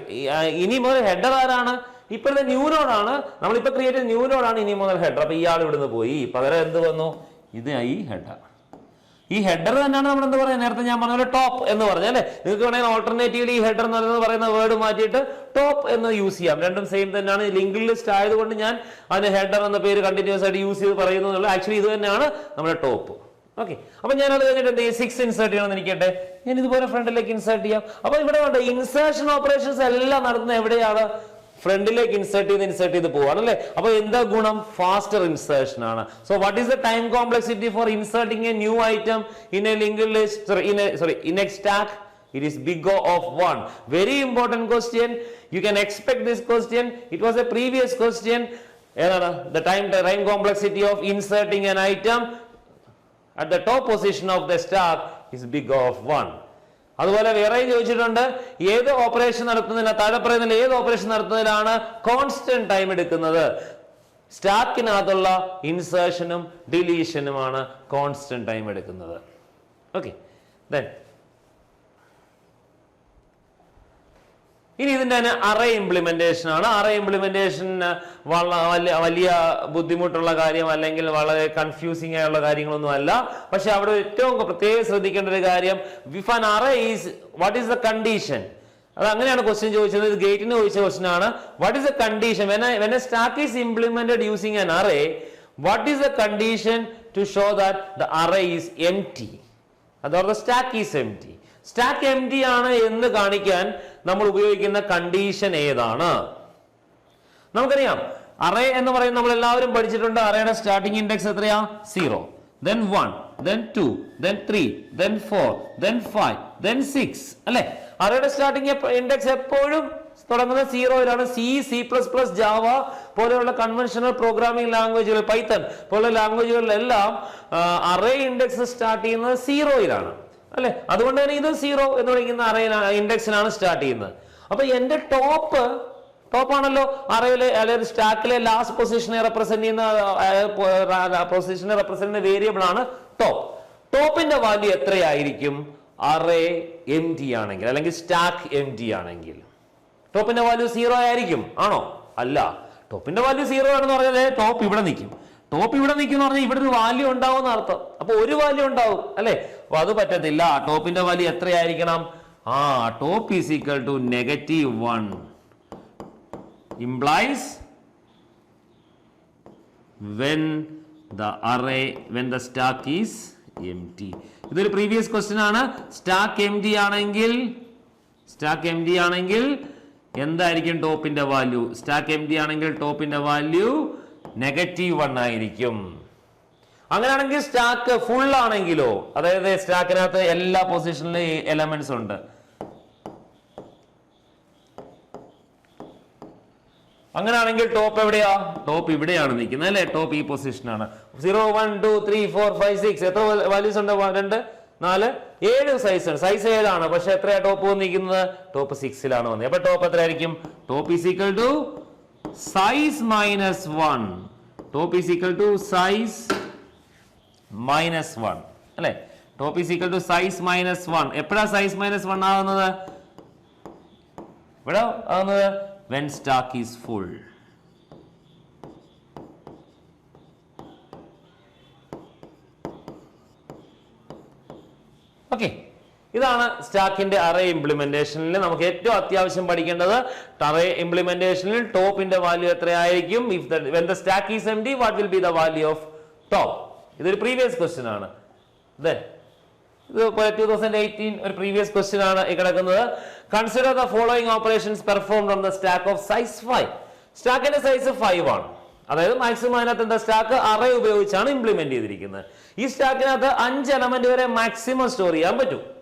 ഇനി മുതൽ ഹെഡർ ആരാണ്? ഇപ്പോഴത്തെ ന്യൂ നോഡാണ് നമ്മളിപ്പോ ക്രിയേറ്റ് ന്യൂ നോഡാണ് ഇനി മുതൽ ഹെഡർ. അപ്പൊ ഇയാൾ ഇവിടുന്ന് പോയി. പകരം എന്ത് വന്നു? ഇത് ഈ ഹെഡർ. ഈ ഹെഡർ തന്നെയാണ് നമ്മൾ എന്ത് പറയുക? നേരത്തെ ഞാൻ പറഞ്ഞ പോലെ ടോപ്പ് എന്ന് പറഞ്ഞു അല്ലേ? നിങ്ങൾക്ക് വേണമെങ്കിൽ ഓൾട്ടർനേറ്റീവ്ലി ഈ ഹെഡർ എന്ന് പറയുന്ന വേർഡ് മാറ്റിയിട്ട് ടോപ്പ് എന്ന് യൂസ് ചെയ്യാം. രണ്ടും സെയിം തന്നെയാണ്. ലിങ്ക് ലിസ്റ്റ് ആയതുകൊണ്ട് ഞാൻ അതിന് ഹെഡർ എന്ന പേര് കണ്ടിന്യൂസ് ആയിട്ട് യൂസ് ചെയ്ത് പറയുന്നു ആക്ച്വലി ഇത് തന്നെയാണ് നമ്മുടെ ടോപ്പ്. ഓക്കെ അപ്പൊ ഞാൻ അത് കഴിഞ്ഞിട്ട് എന്ത് സിക്സ് ഇൻസേർട്ട് ചെയ്യണമെന്ന് എനിക്കട്ടെ. ഞാൻ ഇതുപോലെ ഫ്രണ്ടിലേക്ക് ഇൻസേർട്ട് ചെയ്യാം. അപ്പൊ ഇവിടെ ഇൻസേർഷൻ ഓപ്പറേഷൻസ് എല്ലാം നടത്തുന്നത് എവിടെയാണ്? ഫ്രണ്ടിലേക്ക് ഇൻസേർട്ട് ചെയ്ത് ഇൻസേർട്ട് ചെയ്ത് പോവാണ് അല്ലെ അപ്പൊ എന്താ ഗുണം ഫാസ്റ്റർ ഇൻസേർഷൻ ആണ് so what is the time complexity for inserting a new item in a linked list in sorry in a stack It is big O of 1. Very important question. You can expect this question. It was a previous question. the time the time complexity of inserting an item at the top position of the stack is big O of 1. അതുപോലെ വേറെയും ചോദിച്ചിട്ടുണ്ട് ഏത് operation നടത്തുന്നതിന് താഴെ പറയുന്നതിൽ ഏത് operation നടത്തുന്നതിലാണ് constant time എടുക്കുന്നത്? സ്റ്റാക്കിനകത്തുള്ള ഇൻസേർഷനും ഡിലീഷനുമാണ് കോൺസ്റ്റന്റ് ടൈം എടുക്കുന്നത്. ഓക്കെ ദെൻ ഇനി ഇതിന്റെ തന്നെ അറേ ഇംപ്ലിമെന്റേഷൻ ആണ്. അറേ ഇംപ്ലിമെന്റേഷൻ വലിയ വലിയ ബുദ്ധിമുട്ടുള്ള കാര്യം അല്ലെങ്കിൽ വളരെ കൺഫ്യൂസിംഗ് ആയുള്ള കാര്യങ്ങളൊന്നും അല്ല. പക്ഷെ അവിടെ ഏറ്റവും പ്രത്യേകം ശ്രദ്ധിക്കേണ്ട ഒരു കാര്യം with an array is what is the condition അത് അങ്ങനെയാണ് ക്വസ്റ്റ്യൻ ചോദിച്ചത്. ഇത് ഗേറ്റിന് ചോദിച്ച ക്വസ്റ്റ്യൻ ആണ്. What is the condition when when a stack is implemented using an array what is the condition to show that the array is empty അതോർ the stack is empty stack empty ആണ് എന്ന് കാണിക്കാൻ നമ്മൾ ഉപയോഗിക്കുന്ന condition ഏതാണ്? നമുക്കറിയാം. Array എന്ന് പറയുന്നത് നമ്മൾ എല്ലാവരും പഠിച്ചിട്ടുണ്ട് അറേയുടെ സ്റ്റാർട്ടിംഗ് ഇൻഡെക്സ് എത്രയാ? Zero then one then two then three then four then five then six അല്ലെ? അറേയുടെ സ്റ്റാർട്ടിംഗ് ഇൻഡെക്സ് എപ്പോഴും തുടങ്ങുന്ന സീറോയിലാണ് C C plus plus Java പോലെയുള്ള കൺവെൻഷണൽ പ്രോഗ്രാമിംഗ് ലാംഗ്വേജുകൾ പൈത്തൺ പോലുള്ള ലാംഗ്വേജുകളിലെല്ലാം അറേ ഇൻഡെക്സ് സ്റ്റാർട്ട് ചെയ്യുന്നത് സീറോയിലാണ് അല്ലെ? അതുകൊണ്ട് തന്നെ ഇത് സീറോ എന്ന് പറയുന്ന അറേ ഇൻഡെക്സിനാണ് സ്റ്റാർട്ട് ചെയ്യുന്നത്. അപ്പൊ എന്റെ ടോപ്പ് ടോപ്പ് ആണല്ലോ അറയിലെ അല്ലെങ്കിൽ സ്റ്റാക്കിലെ ലാസ്റ്റ് പൊസിഷനെ റെപ്രസെന്റ് ചെയ്യുന്ന പൊസിഷനെ റെപ്രസെന്റ് ചെയ്യുന്ന വേരിയബിൾ ആണ് ടോപ്പ് ടോപ്പിന്റെ വാല്യൂ എത്രയായിരിക്കും? അറേ എം ടി ആണെങ്കിൽ അല്ലെങ്കിൽ സ്റ്റാക്ക് എം ടി ആണെങ്കിൽ ടോപ്പിന്റെ വാല്യൂ സീറോ ആയിരിക്കും ആണോ? അല്ല. ടോപ്പിന്റെ വാല്യൂ സീറോ ആണെന്ന് പറഞ്ഞാൽ ടോപ്പ് ഇവിടെ നിൽക്കും. ടോപ്പ് ഇവിടെ നിൽക്കും എന്ന് പറഞ്ഞാൽ ഇവിടെ ഒരു വാല്യൂ ഉണ്ടാവും എന്ന് അർത്ഥം. അപ്പൊ ഒരു വാല്യൂ ഉണ്ടാവും അല്ലെ? അപ്പൊ അത് പറ്റത്തില്ല. ടോപ്പിന്റെ വാല്യൂ എത്രയായിരിക്കണം? ആ top is equal to negative one. Implies when the array when the stack is empty ഇതൊരു പ്രീവിയസ് ക്വസ്റ്റ്യൻ ആണ്. സ്റ്റാക്ക് എം ടി ആണെങ്കിൽ സ്റ്റാക്ക് എം ടി ആണെങ്കിൽ എന്തായിരിക്കും ടോപ്പിന്റെ വാല്യൂ? സ്റ്റാക്ക് എം ടി ആണെങ്കിൽ ടോപ്പിന്റെ വാല്യൂ നെഗറ്റീവ് വൺ ആയിരിക്കും. അങ്ങനെയാണെങ്കിൽ സ്റ്റാക്ക് ഫുൾ ആണെങ്കിലോ അതായത് സ്റ്റാക്കിനകത്ത് എല്ലാ പൊസിഷനിലും എലമെന്റ്സ് ഉണ്ട്. അങ്ങനെയാണെങ്കിൽ ടോപ്പ് എവിടെയാ? ടോപ്പ് ഇവിടെയാണ് നിൽക്കുന്നത് അല്ലെ? ടോപ്പ് ഈ പൊസിഷനാണ് zero one two three four five six എത്ര വാല്യൂസ് ഉണ്ട്? രണ്ട് നാല് ഏഴ് സൈസ് ഉണ്ട് സൈസ് ഏഴാണ് പക്ഷെ എത്രയാ ടോപ്പ് വന്നിരിക്കുന്നത്? ടോപ്പ് സിക്സിലാണ് വന്നത്. അപ്പൊ ടോപ്പ് എത്രയായിരിക്കും? Top is equal to size minus one top is equal to size minus one അല്ലെ? Top is equal to size minus one എപ്പോഴാ സൈസ് മൈനസ് വൺ ആകുന്നത് ഇവിടെ ആകുന്നത് when stack is full okay ഇതാണ് സ്റ്റാക്കിന്റെ അറേ ഇംപ്ലിമെന്റേഷനിൽ നമുക്ക് ഏറ്റവും അത്യാവശ്യം പഠിക്കേണ്ടത്. അറേ ഇംപ്ലിമെന്റേഷനിൽ ടോപ്പിന്റെ വാല്യൂ എത്രയായിരിക്കും? If the when the stack is empty what will be the value of top ഇതൊരു പ്രീവിയസ് ക്വസ്റ്റ്യൻ ആണ്. ദെൻ ഇത് ടൂ തൗസൻഡ് എയ്റ്റീൻ ഒരു പ്രീവിയസ് ക്വസ്റ്റ്യൻ ആണ് കിടക്കുന്നത്. Consider the following operations performed on the stack of size five സ്റ്റാക്കിന്റെ size five ആണ്. അതായത് maximum അതിനകത്ത് എന്താ? സ്റ്റാക്ക് അറേ ഉപയോഗിച്ചാണ് ഇംപ്ലിമെന്റ് ചെയ്തിരിക്കുന്നത്. ഈ സ്റ്റാക്കിനകത്ത് അഞ്ച് എലമെന്റ് വരെ മാക്സിമം സ്റ്റോർ ചെയ്യാൻ പറ്റും.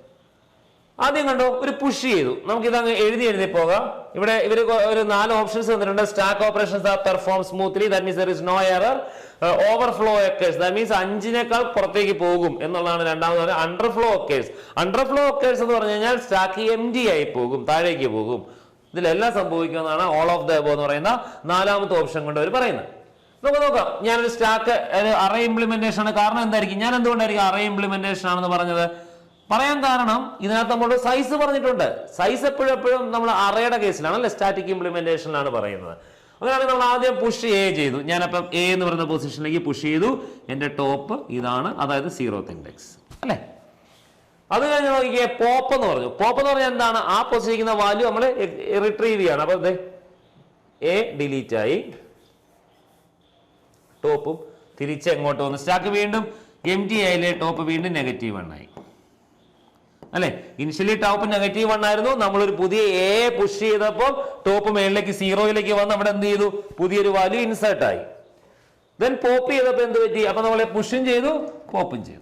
ആദ്യം കണ്ടോ ഒരു പുഷ് ചെയ്തു. നമുക്ക് ഇതങ്ങ് എഴുതി എഴുതി പോകാം. ഇവിടെ ഇവർ ഒരു നാല് ഓപ്ഷൻസ് തന്നിട്ടുണ്ട്. Stack operations are perform smoothly that means there is no error overflow occurs that means അഞ്ചിനേക്കാൾ പുറത്തേക്ക് പോകും എന്നുള്ളതാണ് രണ്ടാമത് അണ്ടർഫ്ലോ ഒക്കേഴ്സ് അണ്ടർഫ്ലോ ഒക്കേഴ്സ് എന്ന് പറഞ്ഞു കഴിഞ്ഞാൽ സ്റ്റാക്ക് എം ഡി ആയി പോകും താഴേക്ക് പോകും. ഇതിലെല്ലാം സംഭവിക്കുമെന്നാണ് ഓൾ ഓഫ് ദ എബോ എന്ന് പറയുന്ന നാലാമത്തെ ഓപ്ഷൻ കൊണ്ട് അവർ പറയുന്നത്. നമുക്ക് നോക്കാം. ഞാനൊരു സ്റ്റാക്ക് അറേ ഇംപ്ലിമെന്റേഷൻ ആണ്. കാരണം എന്തായിരിക്കും? ഞാൻ എന്തുകൊണ്ടായിരിക്കും അറേ ഇംപ്ലിമെന്റേഷൻ ആണെന്ന് പറഞ്ഞത്? പറയാൻ കാരണം ഇതിനകത്ത് നമ്മൾ സൈസ് പറഞ്ഞിട്ടുണ്ട്. സൈസ് എപ്പോഴും എപ്പോഴും നമ്മൾ അറയുടെ കേസിലാണ് അല്ലെ സ്റ്റാറ്റിക് ഇംപ്ലിമെന്റേഷനിലാണ് പറയുന്നത്. അങ്ങനെയാണെങ്കിൽ നമ്മൾ ആദ്യം പുഷ് എ ചെയ്തു. ഞാനപ്പം എ എന്ന് പറയുന്ന പൊസിഷനിലേക്ക് പുഷ് ചെയ്തു. എന്റെ ടോപ്പ് ഇതാണ്. അതായത് സീറോത്ത് ഇൻഡെക്സ് അല്ലേ? അത് കഴിഞ്ഞ് നോക്കിയേ പോപ്പ് എന്ന് പറഞ്ഞു. പോപ്പ് എന്ന് പറഞ്ഞാൽ എന്താണ്? ആ പൊസിഷിക്കുന്ന വാല്യൂ നമ്മൾ റിട്രീവ് ചെയ്യാണ്. അപ്പൊ ഇത് എ ഡിലീറ്റ് ആയി. ടോപ്പും തിരിച്ച് എങ്ങോട്ട് വന്നു? സ്റ്റാക്ക് വീണ്ടും എം ടി ആയില്ലേ? ടോപ്പ് വീണ്ടും നെഗറ്റീവ് ആയി. അല്ലെ? ഇനിഷ്യലി ടോപ്പ് നെഗറ്റീവ് വൺ ആയിരുന്നു. നമ്മൾ ഒരു പുതിയ എ പുഷ് ചെയ്തപ്പോൾ ടോപ്പ് മേളിലേക്ക് സീറോയിലേക്ക് വന്ന് അവിടെ എന്ത് ചെയ്തു? പുതിയൊരു വാല്യൂ ഇൻസേർട്ട് ആയി. ദെൻ പോപ്പ് ചെയ്തപ്പോൾ എന്ത് പറ്റി? അപ്പൊ നമ്മളെ പുഷും ചെയ്തു പോപ്പും ചെയ്തു.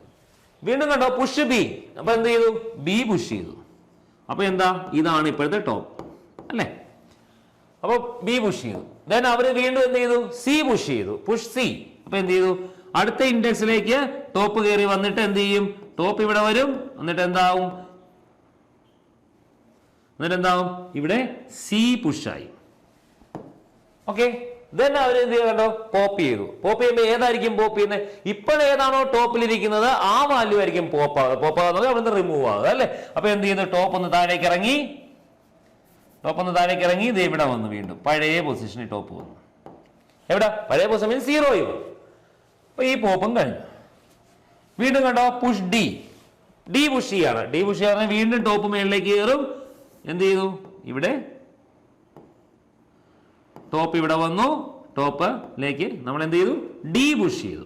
വീണ്ടും കണ്ടോ? പുഷ് ബി അപ്പൊ എന്ത് ചെയ്തു? ബി പുഷ് ചെയ്തു. അപ്പൊ എന്താ? ഇതാണ് ഇപ്പോഴത്തെ ടോപ്പ് അല്ലേ? അപ്പൊ ബി പുഷ് ചെയ്തു. ദെൻ അവർ വീണ്ടും എന്ത് ചെയ്തു? സി പുഷ് ചെയ്തു. പുഷ് സി അപ്പൊ എന്ത് ചെയ്തു? അടുത്ത ഇൻഡെക്സിലേക്ക് ടോപ്പ് കയറി വന്നിട്ട് എന്ത് ചെയ്യും? ടോപ്പ് ഇവിടെ വരും. എന്നിട്ട് എന്താവും? എന്നിട്ട് എന്താവും? ഇവിടെ സി പുഷായി ഓക്കെ ദെൻ അവർ എന്ത് ചെയ്യണ്ടോ പോപ്പ് ചെയ്തു. പോപ്പ് ചെയ്യുമ്പോൾ ഏതായിരിക്കും പോപ്പ് ചെയ്യുന്നത് ഇപ്പോൾ ഏതാണോ ടോപ്പിലിരിക്കുന്നത് ആ വാല്യൂ ആയിരിക്കും പോപ്പ് ആകുക പോപ്പ് ആകുന്നത് നിന്ന് റിമൂവ് ആകുക അല്ലേ? അപ്പൊ എന്ത് ചെയ്യുന്നത് ടോപ്പ് ഒന്ന് താഴേക്ക് ഇറങ്ങി. ടോപ്പ് ഒന്ന് താഴേക്ക് ഇറങ്ങി. ഇത് ഇവിടെ വന്നു വീണ്ടും. പഴയ പൊസിഷനിൽ ടോപ്പ് വന്നു. എവിടെ? പഴയ പൊസിഷൻ സീറോ ചെയ്തു അപ്പൊ ഈ പോപ്പും കഴിഞ്ഞു. വീണ്ടും കണ്ടോ? പുഷ് ഡി ഡി പുഷ് ചെയ്യാണ് ഡി പുഷ് ചെയ്യാൻ വീണ്ടും ടോപ്പ് മേളിലേക്ക് കയറും. എന്ത് ചെയ്തു? ഇവിടെ. ടോപ്പ് ഇവിടെ വന്നു. ടോപ്പിലേക്ക് നമ്മൾ എന്ത് ചെയ്തു? ഡി പുഷ് ചെയ്തു.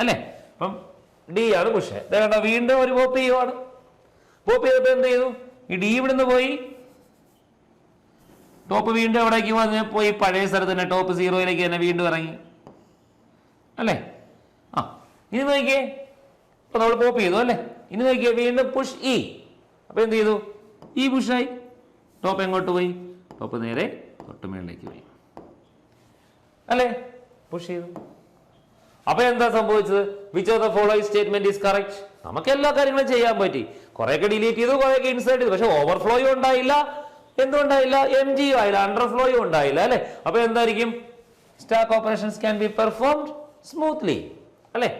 അല്ലേ? അപ്പം ഡി ആണ് പുഷ് കണ്ടോ? വീണ്ടും ഒരു പോപ്പ് ചെയ്യുവാണ് പോപ്പ് ചെയ്തപ്പോൾ എന്ത് ചെയ്തു? ഈ ഡി ഇവിടുന്ന് പോയി. ടോപ്പ് വീണ്ടും എവിടേക്ക് വന്ന് പോയി. പഴയ സ്ഥലത്ത് തന്നെ ടോപ്പ് സീറോയിലേക്ക് തന്നെ വീണ്ടും ഇറങ്ങി. അല്ലേ? ആ ഇനി നോക്കിയേ. ഇപ്പൊ നമ്മൾ കോപ്പി ചെയ്തു അല്ലേ? ഇനി നോക്കിയേ വീണ്ടും പുഷ് ഇ അപ്പൊ എന്ത് ചെയ്തു? ഈ പുഷായി ടോപ്പ് എങ്ങോട്ട് പോയി? ടോപ്പ് നേരെ തൊട്ടുമേളിലേക്ക് പോയി. അല്ലേ? പുഷ് ചെയ്തു. അപ്പൊ എന്താ സംഭവിച്ചത്? Which of the following statement is correct നമുക്ക് എല്ലാ കാര്യങ്ങളും ചെയ്യാൻ പറ്റി. കുറെയൊക്കെ ഡിലീറ്റ് ചെയ്തു കുറെയൊക്കെ ഇൻസേർട്ട് ചെയ്തു. പക്ഷെ ഓവർഫ്ലോയും ഉണ്ടായില്ല. എന്തുണ്ടായില്ല? എം ജിയും ആയില്ല. അണ്ടർഫ്ലോയും ഉണ്ടായില്ല അല്ലെ? അപ്പൊ എന്തായിരിക്കും? Stack operations can be performed smoothly അല്ലെ?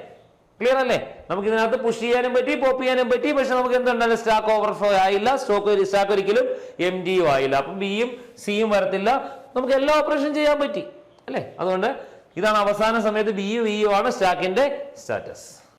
ക്ലിയർ അല്ലേ? നമുക്ക് ഇതിനകത്ത് പുഷ് ചെയ്യാനും പറ്റി പോപ്പ് ചെയ്യാനും പറ്റി പക്ഷെ നമുക്ക് എന്താണ് സ്റ്റാക്ക് ഓവർഫ്ലോ ആയില്ല സ്റ്റോക്ക് സ്റ്റാക്ക് ഒരിക്കലും എം ഡിയും ആയില്ല. അപ്പം ബിയും സിയും വരത്തില്ല. നമുക്ക് എല്ലാ ഓപ്പറേഷൻ ചെയ്യാൻ പറ്റി അല്ലേ? അതുകൊണ്ട് ഇതാണ് അവസാന സമയത്ത് ബിയു ഇയു ആണ് സ്റ്റാക്കിന്റെ സ്റ്റാറ്റസ്